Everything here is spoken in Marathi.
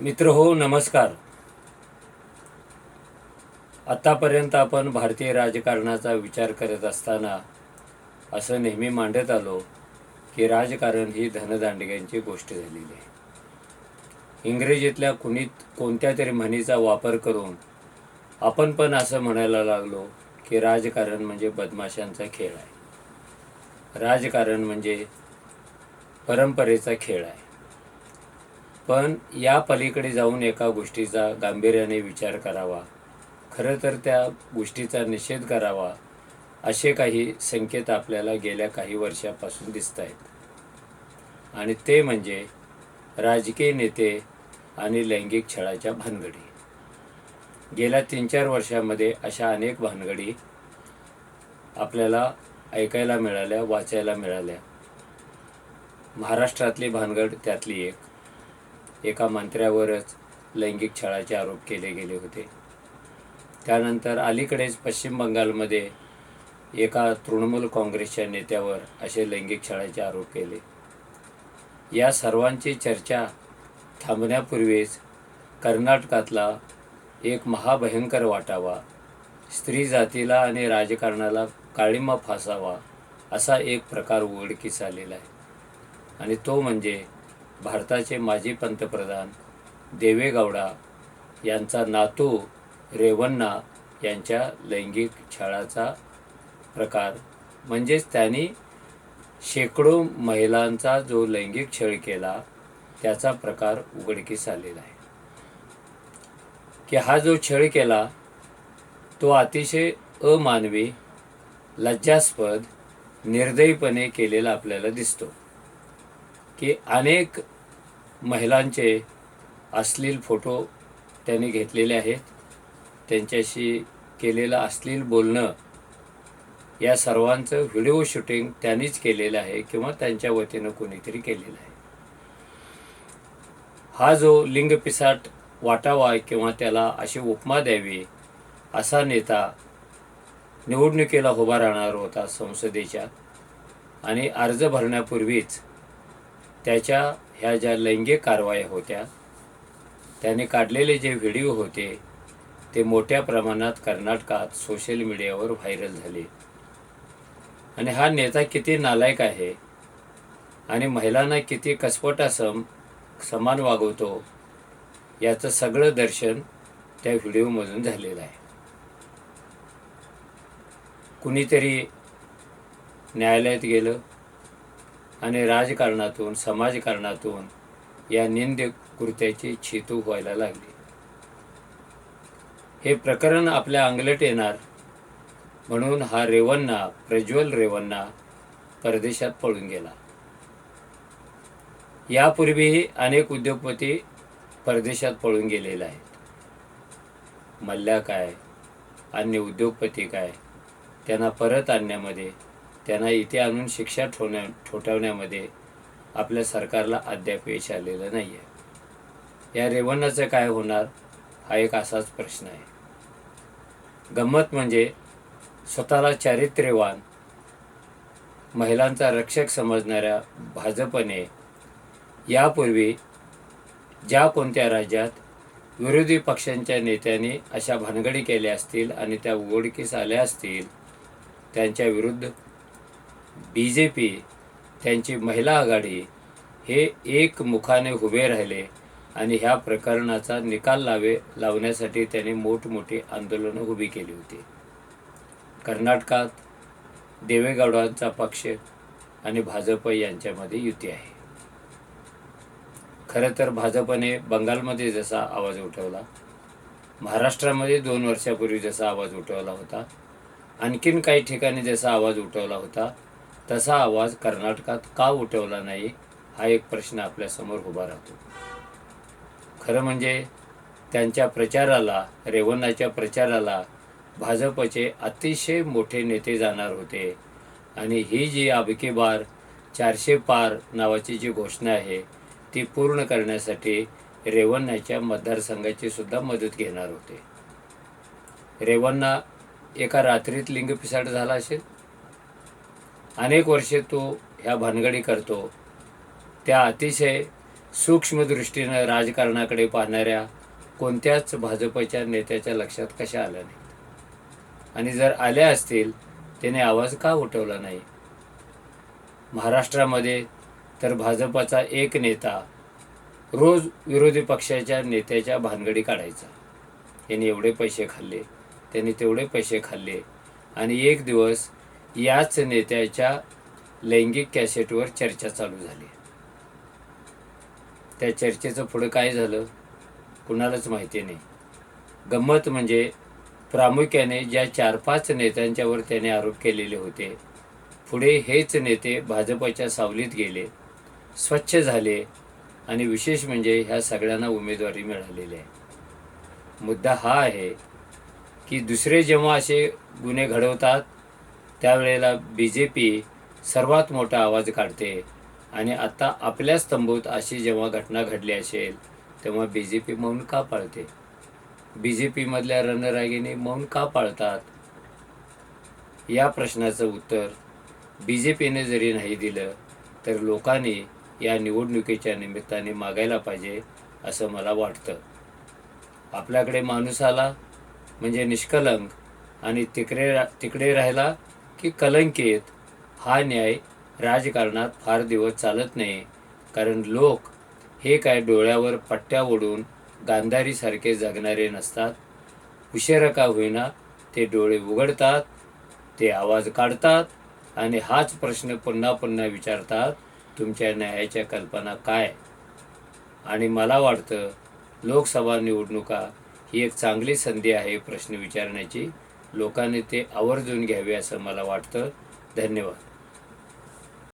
मित्र हो नमस्कार. आत्तापर्यंत आपण भारतीय राजकारणाचा विचार करत असताना असं नेहमी मांडत आलो की राजकारण ही धनदांडग्यांची गोष्ट झालेली आहे. इंग्रजीतल्या कुणीत कोणत्या तरी म्हणीचा वापर करून आपण पण असं म्हणायला लागलो की राजकारण म्हणजे बदमाशांचा खेळ आहे. राजकारण म्हणजे परंपरेचा खेळ आहे. पण या पलीकडे जाऊन एका गोष्टीचा गांभीर्याने विचार करावा. खरं तर त्या गोष्टीचा निषेध करावा असे काही संकेत आपल्याला गेल्या काही वर्षापासून दिसत आहेत आणि ते म्हणजे राजकीय नेते आणि लैंगिक छळाच्या भानगडी. गेल्या तीन चार वर्षामध्ये अशा अनेक भानगडी आपल्याला ऐकायला मिळाल्या वाचायला मिळाल्या. महाराष्ट्रातली भानगड त्यातली एक. एका मंत्र्यावरच लैंगिक छळाचे आरोप केले गेले होते. त्यानंतर अलीकडेच पश्चिम बंगालमध्ये एका तृणमूल काँग्रेसच्या नेत्यावर असे लैंगिक छळाचे आरोप केले. या सर्वांची चर्चा थांबण्यापूर्वीच कर्नाटकातला एक महाभयंकर वाटावा स्त्री जातीला आणि राजकारणाला काळिमा फासावा असा एक प्रकार उघडकीस आलेला आहे. आणि तो म्हणजे भारताचे माजी पंतप्रधान देवेगौडा यांचा नातू रेवन्ना यांच्या लैंगिक छळाचा प्रकार. म्हणजेच त्यांनी शेकडो महिलांचा जो लैंगिक छळ केला त्याचा प्रकार उघडकीस आलेला आहे. की हा जो छळ केला तो अतिशय अमानवी लज्जास्पद निर्दयीपणे केलेला आपल्याला दिसतो. की अनेक महिलांचे अश्लील फोटो त्यांनी घेतलेले आहेत. त्यांच्याशी केलेलं अश्लील बोलणं या सर्वांचं व्हिडिओ शूटिंग त्यांनीच केलेलं आहे किंवा त्यांच्या वतीनं कोणीतरी केलेलं आहे. हा जो लिंगपिसाट वाटावा किंवा त्याला अशी उपमा द्यावी असा नेता निवडणुकीला उभा राहणार होता संसदेच्या आणि अर्ज भरण्यापूर्वीच त्याच्या ह्या ज्या लैंगिक कारवाया होत्या त्याने काढलेले जे व्हिडिओ होते ते मोठ्या प्रमाणात कर्नाटकात सोशल मीडियावर व्हायरल झाले. आणि हा नेता किती नालायक आहे आणि महिलांना किती कसपटा सम समान वागवतो याचं सगळं दर्शन त्या व्हिडिओमधून झालेलं आहे. कुणीतरी न्यायालयात गेलं आणि राजकारणातून समाजकारणातून या निंद कृत्याची छितू व्हायला लागली. हे प्रकरण आपल्या अंगलट येणार म्हणून हा रेवन्ना प्रज्वल रेवन्ना परदेशात पळून गेला. यापूर्वीही अनेक उद्योगपती परदेशात पळून गेलेले आहेत. मल्ल्या काय अन्य उद्योगपती काय त्यांना परत आणण्यामध्ये त्यांना इथे आणून शिक्षा ठोण्या ठोठावण्यामध्ये आपल्या सरकारला अद्याप यश आलेलं नाही आहे या रेवन्नाचं काय होणार हा एक असाच प्रश्न आहे. गंमत म्हणजे स्वतःला चारित्र्यवान महिलांचा रक्षक समजणाऱ्या भाजपने यापूर्वी ज्या कोणत्या राज्यात विरोधी पक्षांच्या नेत्यांनी अशा भानगडी केल्या असतील आणि त्या उघडकीस आल्या असतील त्यांच्या विरुद्ध बी जे पी त्यांची महिला आघाडी हे एक मुखाने उभे राहिले आणि ह्या प्रकरणाचा निकाल लावे लावण्यासाठी त्यांनी मोठमोठी आंदोलनं उभी केली होती. कर्नाटकात देवेगौडांचा पक्ष आणि भाजप यांच्यामध्ये युती आहे. खरं तर भाजपने बंगालमध्ये जसा आवाज उठवला महाराष्ट्रामध्ये दोन वर्षापूर्वी जसा आवाज उठवला होता आणखीन काही ठिकाणी जसा आवाज उठवला होता तसा आवाज कर्नाटकात का उठवला नाही हा एक प्रश्न आपल्यासमोर उभा राहतो. खरं म्हणजे त्यांच्या प्रचाराला रेवन्नाच्या प्रचाराला भाजपचे अतिशय मोठे नेते जाणार होते. आणि ही जी आबकी बार चारशे पार नावाची जी घोषणा आहे ती पूर्ण करण्यासाठी रेवन्नाच्या मतदारसंघाची सुद्धा मदत घेणार होते. रेवन्ना एका रात्रीत लिंगपिसाट झाला असेल? अनेक वर्षे तो ह्या भानगडी करतो. त्या अतिशय सूक्ष्मदृष्टीनं राजकारणाकडे पाहणाऱ्या कोणत्याच भाजपच्या नेत्याच्या लक्षात कशा आल्या नाही आणि जर आल्या असतील त्याने आवाज का उठवला नाही? महाराष्ट्रामध्ये तर भाजपाचा एक नेता रोज विरोधी पक्षाच्या नेत्याच्या भानगडी काढायचा. यांनी एवढे पैसे खाल्ले त्यांनी तेवढे पैसे खाल्ले आणि एक दिवस याच नेत्याच्या लैंगिक कॅसेटवर चर्चा चालू झाली. त्या चर्चेचं पुढं काय झालं? कुणालाच माहिती नाही. गंमत म्हणजे प्रामुख्याने ज्या चार पाच नेत्यांच्यावर त्याने आरोप केलेले होते पुढे हेच नेते भाजपच्या सावलीत गेले स्वच्छ झाले आणि विशेष म्हणजे ह्या सगळ्यांना उमेदवारी मिळालेली आहे. मुद्दा हा आहे की दुसरे जेव्हा असे गुन्हे घडवतात त्यावेळेला बी जे पी सर्वात मोठा आवाज काढते. आणि आता आपल्याच तंबूत अशी जेव्हा घटना घडली असेल तेव्हा बी जे पी मौन का पाळते? बी जे पीमधल्या रणरागिणी मौन का पाळतात? या प्रश्नाचं उत्तर बी जे पीने जरी नाही दिलं तर लोकांनी या निवडणुकीच्या निमित्ताने मागायला पाहिजे असं मला वाटतं. आपल्याकडे माणूस आला म्हणजे निष्कलंक आणि तिकडे रा तिकडे राहिला की कलंकित हा न्याय राजकारणात फार दिवस चालत नाही. कारण लोक हे काय डोळ्यावर पट्ट्या ओढून गांधारीसारखे जगणारे नसतात. उशिरा का होईना ते डोळे उघडतात ते आवाज काढतात आणि हाच प्रश्न पुन्हा पुन्हा विचारतात तुमच्या न्यायाच्या कल्पना काय? आणि मला वाटतं लोकसभा निवडणुका ही एक चांगली संधी आहे प्रश्न विचारण्याची. लोकांनी ते आवर्जून घ्यावे असं मला वाटतं. धन्यवाद.